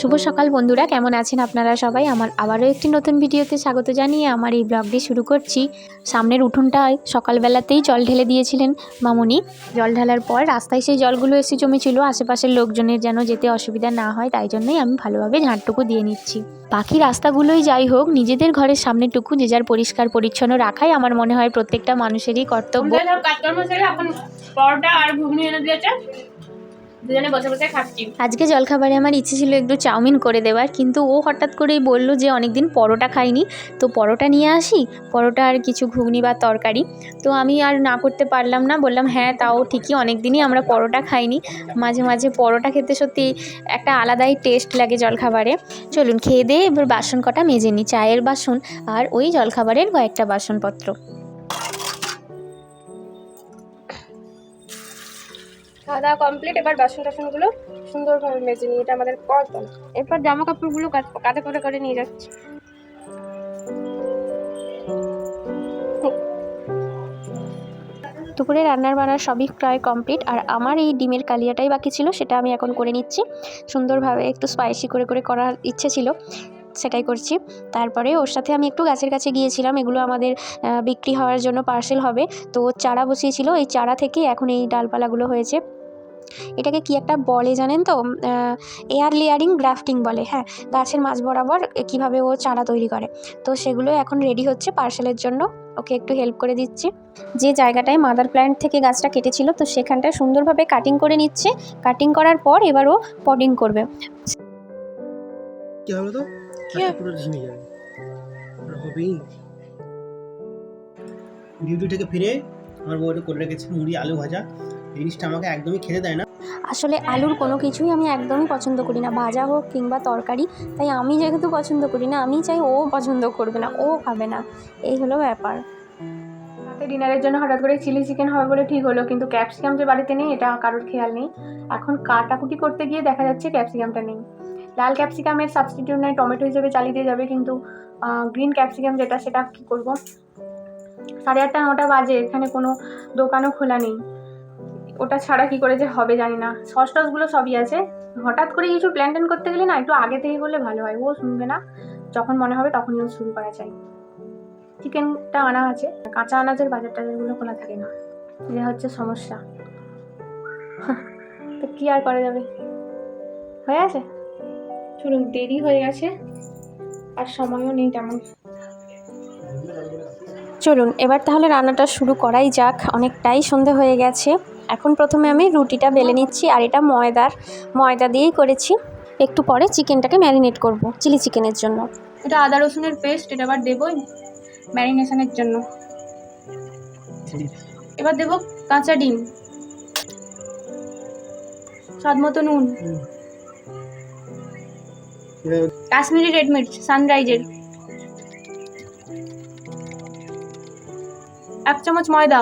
শুভ সকাল বন্ধুরা, কেমন আছেন আপনারা সবাই? আমার আবারও একটি নতুন ভিডিওতে স্বাগত জানিয়ে আমার এই ব্লগটি শুরু করছি। সামনের উঠোনটায় সকালবেলাতেই জল ঢেলে দিয়েছিলেন মামুনি। জল ঢালার পর রাস্তায় সেই জলগুলো এসে জমেছিল, আশেপাশের লোকজনের যেন যেতে অসুবিধা না হয়, তাই জন্যই আমি ভালোভাবে ঝাঁটটুকু দিয়ে নিচ্ছি। বাকি রাস্তাগুলোই যাই হোক, নিজেদের ঘরের সামনেটুকু যে যার পরিষ্কার পরিচ্ছন্ন রাখাই আমার মনে হয় প্রত্যেকটা মানুষেরই কর্তব্য। দুজনে বসে বসে খাচ্ছি। আজকে জলখাবারে আমার ইচ্ছে ছিল একটু চাউমিন করে দেওয়ার, কিন্তু ও হঠাৎ করেই বলল যে অনেকদিন পরোটা খাইনি। তো পরোটা নিয়ে আসি, পরোটা আর কিছু ঘুগনি বা তরকারি। তো আমি আর না করতে পারলাম না, বললাম হ্যাঁ তাও ঠিকই অনেক দিনই আমরা পরোটা খাইনি। মাঝে মাঝে পরোটা খেতে সত্যি একটা আলাদাই টেস্ট লাগে জলখাবারে। চলুন, খেয়ে দিয়ে এবার বাসন কটা মেজে নিই, চায়ের বাসন আর ওই জলখাবারের কয়েকটা বাসনপত্র। খাওয়া দাওয়া কমপ্লিট এবার বাসন টাসনগুলো সুন্দরভাবে মেজে নিই এটা আমাদের কর্তন। এরপর জামা কাপড়গুলো কাঁধে করে করে নিয়ে যাচ্ছি। দুপুরে রান্নার বান্নার সবই প্রায় কমপ্লিট আর আমার এই ডিমের কালিয়াটাই বাকি ছিল, সেটা আমি এখন করে নিচ্ছি। সুন্দরভাবে একটু স্পাইসি করে করে করার ইচ্ছে ছিল, সেটাই করছি। তারপরে ওর সাথে আমি একটু গাছের কাছে গিয়েছিলাম, এগুলো আমাদের বিক্রি হওয়ার জন্য পার্সেল হবে। তো চারা বসিয়েছিল এই চারা থেকে এখন এই ডালপালাগুলো হয়েছে। এটাকে কি একটা বলে জানেন তো? এয়ার লেয়ারিং গ্রাফটিং বলে হ্যাঁ। গাছের মাঝ বরাবর কীভাবে ও চারা তৈরি করে। তো সেগুলো এখন রেডি হচ্ছে পার্সেলের জন্য। ওকে একটু হেল্প করে দিচ্ছি। যে জায়গাটায় মাদার প্ল্যান্ট থেকে গাছটা কেটেছিল তো সেখানটায় সুন্দরভাবে কাটিং করে নিচ্ছে। কাটিং করার পর এবার ও পডিং করবে। কি হবে তো? কি হবে? গাছটা পুরো ঝিমে যাবে। হবেই। ডিউটি থেকে ফিরে আমার বউটা করে রেখেছে মুড়ি আলু ভাজা। জিনিসটা আমাকে একদমই খেতে দেয় না। আসলে আলুর কোনো কিছুই আমি একদমই পছন্দ করি না। ভাজা হোক কিংবা তরকারি তাই আমি যেহেতু পছন্দ করি না আমি চাই ও পছন্দ করবে না ও খাবে না। এই হলো ব্যাপার। রাতে ডিনারের জন্য হঠাৎ করে চিলি চিকেন হবে বলে ঠিক হলো কিন্তু ক্যাপসিকাম যে বাড়িতে নেই এটা কারোর খেয়াল নেই। এখন কাটাকুটি করতে গিয়ে দেখা যাচ্ছে ক্যাপসিকামটা নেই। লাল ক্যাপসিকামের সাবস্টিটিউট নয় টমেটো হিসেবে চালিয়ে দিয়ে যাবে কিন্তু গ্রিন ক্যাপসিকাম যেটা সেটা কী করব? সাড়ে আটটা নটা বাজে এখানে কোনো দোকানও খোলা নেই। ওটা ছাড়া কি করে যে হবে জানি না। সস টসগুলো সবই আছে। হঠাৎ করে কিছু প্ল্যান ট্যান করতে গেলে না একটু আগে থেকে করলে ভালো হয়। ও শুনবে না। যখন মনে হবে তখনই ও শুরু করা চাই চিকেনটা আনা আছে। কাঁচা আনাজের বাজার টাজারগুলো খোলা থাকে না। এটা হচ্ছে সমস্যা। তো কী আর করা যাবে? হয়ে আছে চলুন, দেরি হয়ে গেছে। আর সময়ও নেই তেমন। চলুন, এবার তাহলে রান্নাটা শুরু করাই যাক। অনেকটাই সন্ধে হয়ে গেছে। এখন প্রথমে আমি রুটিটা বেলে নিচ্ছি আর এটা ময়দার ময়দা দিয়েই করেছি। একটু পরে চিকেনটাকে ম্যারিনেট করব চিলি চিকেনের জন্য। এটা আদা রসুনের পেস্ট এটা আবার দেবই ম্যারিনেশনের জন্য। এবার দেবো কাঁচা ডিম। স্বাদ মতো নুন। কাশ্মীরি রেড মির্চ সানরাইজের। এক চামচ ময়দা।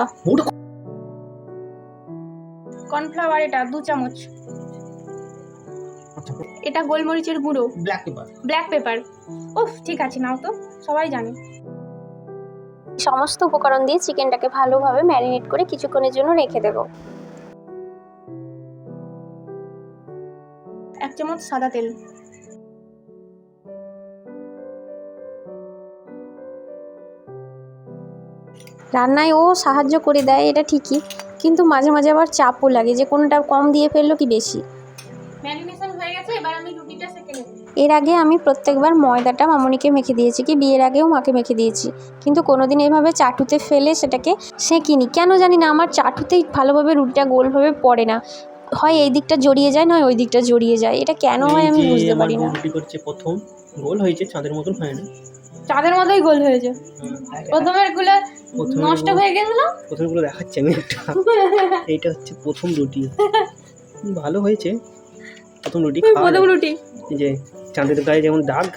কর্নফ্লাওয়ার এটা দু চামচ। এটা গোলমরিচের গুঁড়ো। ব্ল্যাক পেপার ব্ল্যাক পেপার উফ ঠিক আছে নাও তো সবাই জানে। সমস্ত উপকরণ দিয়ে চিকেনটাকে ভালোভাবে ম্যারিনেট করে কিছুক্ষণের জন্য রেখে দেবো। এক চামচ সাদা তেল। রান্নায় ও সাহায্য করে দেয় এটা ঠিকই। কিন্তু মাঝে মাঝে আবার চাপও লাগে যে কোনটা কম দিয়ে ফেলল কি বেশি। ম্যারিনেশন হয়ে গেছে এবার আমি রুটিটা সেঁকে নেব। এর আগে আমি প্রত্যেকবার ময়দাটা মামনিকে মেখে দিয়েছি কি বিয়ের আগেও মাকে মেখে দিয়েছি। কিন্তু কোনোদিন এভাবে চাটুতে ফেলে সেটাকে সেঁকিনি। কেন জানি না আমার চাটুতেই ভালোভাবে রুটিটা গোলভাবে পড়ে না। হয় এই দিকটা জড়িয়ে যায় নয় ওই দিকটা জড়িয়ে যায়। এটা কেন হয় আমি বুঝতে পারি না। প্রথম গোল হয়েছে চাঁদের মতন হয় না। চাঁদের মতোই গোল হয়েছে। প্রথমেরগুলো প্রথমে নষ্ট হয়ে গেছিল। প্রথমে গুলো দেখাচ্ছি আমি একটা। এইটা হচ্ছে প্রথম রুটি। ভালো হয়েছে। প্রথম রুটি প্রথম রুটি। যে চাঁদের গায়ে যেমন দাগ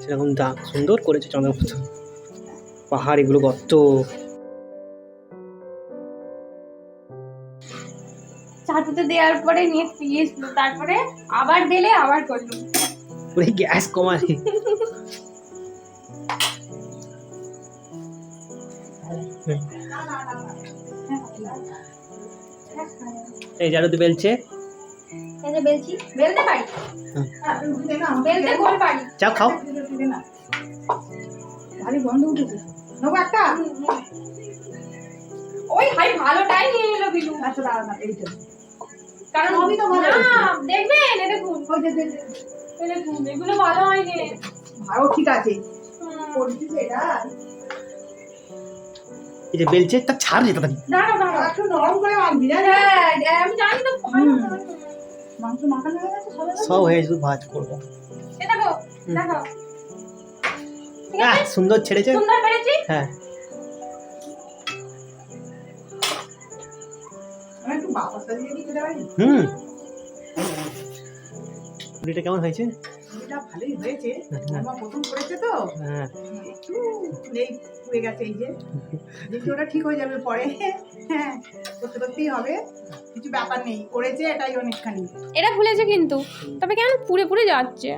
সেরকম দাগ। সুন্দর করেছে চাঁদের মতন পাহাড় এগুলো গর্ত। চাটুতে দেওয়ার পরে নিয়ে গিয়েছিল তারপরে আবার দিলে আবার করল। পুরো গ্যাস কমালে। এই জারুতে বেলছে। এই যে বেলছি। বেলতে পারি? বেলতে গোল পারি। যাও খাও। ভারী গন্ধ উঠেছে। নেব একটা? ওই ভাই ভালোটাই নিয়ে এলো বিলু। আচ্ছা দাঁড়া না কারণ সবই তো ভালো না দেখবেন? দেখুন। ওই যে, যে, যে, এ দেখুন এগুলো ভালো হয়নি। ভালো ঠিক আছে। এই যে বেলচে তা ছাড় যেতে পারি দাঁড়াও দাঁড়াও একটু নরম করে মাখবি জানিস হ্যাঁ আমি জানি তো। মাংস মাখানো হয়ে গেছে সব হয়ে শুধু ভাজ করব। এ দেখো দেখো। সুন্দর ছেড়েছে? সুন্দর পেরেছি? হ্যাঁ। হুম। পুরিটা কেমন হয়েছে? ভালোই হয়েছে। হ্যাঁ। আমার প্রথম করেছে তো। হ্যাঁ। একটু নেই পুড়ে গেছে এই যে। দেখি ওটা ঠিক হয়ে যাবে পরে। হ্যাঁ করতে করতেই হবে। কিছু ব্যাপার নেই করেছে এটাই অনেকখানি। এটা ভুলেছে কিন্তু। তবে কেন পুড়ে পুড়ে যাচ্ছে?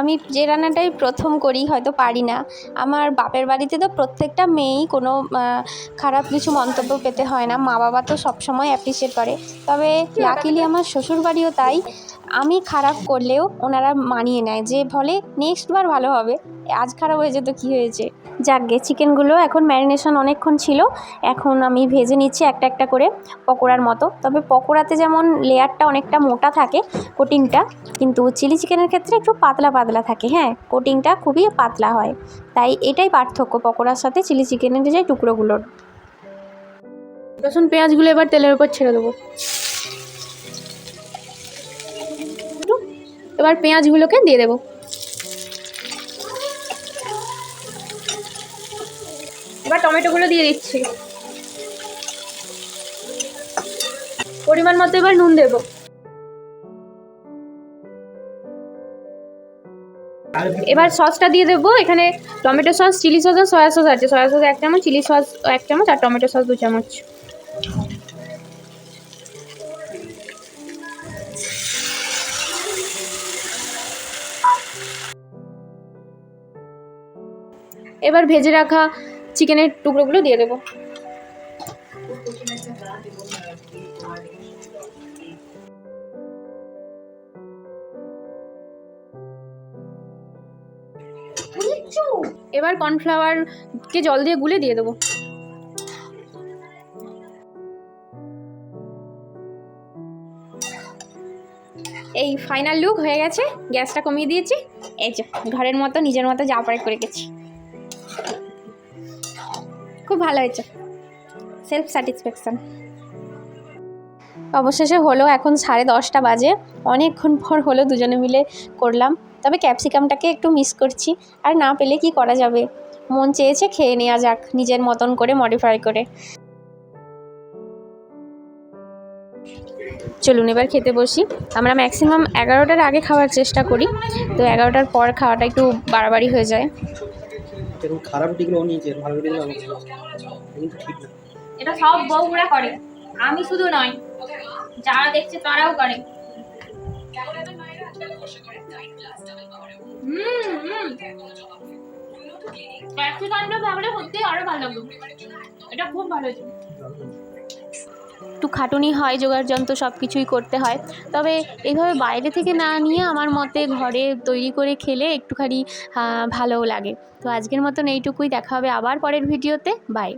আমি যে রান্নাটাই প্রথম করি হয়তো পারি না। আমার বাপের বাড়িতে তো প্রত্যেকটা মেয়েই কোনো খারাপ কিছু মন্তব্য পেতে হয় না। মা বাবা তো সবসময় অ্যাপ্রিসিয়েট করে। তবে লাকিলি আমার শ্বশুর বাড়িও তাই। আমি খারাপ করলেও ওনারা মানিয়ে নেয়। যে ফলে নেক্সট বার ভালো হবে। আজ খারাপ হয়েছে তো কী হয়েছে? যাকগে চিকেনগুলো এখন ম্যারিনেশন অনেকক্ষণ ছিল। এখন আমি ভেজে নিচ্ছি একটা একটা করে পকোড়ার মতো। তবে পকোড়াতে যেমন লেয়ারটা অনেকটা মোটা থাকে কোটিংটা কিন্তু চিলি চিকেনের ক্ষেত্রে একটু পাতলা পাতলা থাকে। হ্যাঁ কোটিংটা খুবই পাতলা হয়। তাই এটাই পার্থক্য পকোড়ার সাথে চিলি চিকেনের যে টুকরোগুলোর। রসুন, পেঁয়াজগুলো এবার তেলের উপর ছেড়ে দেবো। এবার পেঁয়াজগুলোকে দিয়ে দেবো। এবার টমেটোগুলো দিয়ে দিচ্ছি। পরিমাণ মতো এবার নুন দেবো। এবার সসটা দিয়ে দেবো। এখানে টমেটো সস, চিলি সস আর সয়া সস আছে। সয়া সস এক চামচ, চিলি সস এক চামচ, আর টমেটো সস দু চামচ। এবার ভেজে রাখা চিকেনের টুকরোগুলো দিয়ে দেবো। এবার কর্নফ্লাওয়ারকে জল দিয়ে গুলে দিয়ে দেবো। এই ফাইনাল লুক হয়ে গেছে, গ্যাসটা কমিয়ে দিয়েছি। এই যে, ঘরের মতো, নিজের মতো যা পারে করে গেছি খুব ভালো হয়েছে। সেলফ স্যাটিসফ্যাকশন অবশেষে হলো, এখন সাড়ে দশটা বাজে। অনেকক্ষণ পর হলো দুজনে মিলে করলাম। তবে ক্যাপসিকামটাকে একটু মিস করছি। আর না পেলে কি করা যাবে? মন চেয়েছে খেয়ে নেওয়া যাক, নিজের মতন করে মডিফাই করে। চলুন এবার খেতে বসি। আমরা ম্যাক্সিমাম এগারোটার আগে খাওয়ার চেষ্টা করি। তো এগারোটার পর খাওয়াটা একটু বাড়াবাড়ি হয়ে যায়। এরকম খারাপ রুটিগুলো নিয়েছে ভালো দিকগুলো আমি কিন্তু ঠিক না। এটা সব বউগুলা করে। আমি শুধু নয় যারা দেখছে তারাও করে। হুম হুম। ক্যাপসিকামটা ভাবলে সত্যি আরও ভালো। লাগবে এটা খুব ভালো হয়েছে একটু খাটুনি হয়, জোগাড় যন্ত্র সব কিছুই করতে হয়। তবে এইভাবে বাইরে থেকে না নিয়ে আমার মতে ঘরে তৈরি করে খেলে একটুখানি ভালোও লাগে। তো আজকের মতন এইটুকুই, দেখা হবে আবার পরের ভিডিওতে। বাই।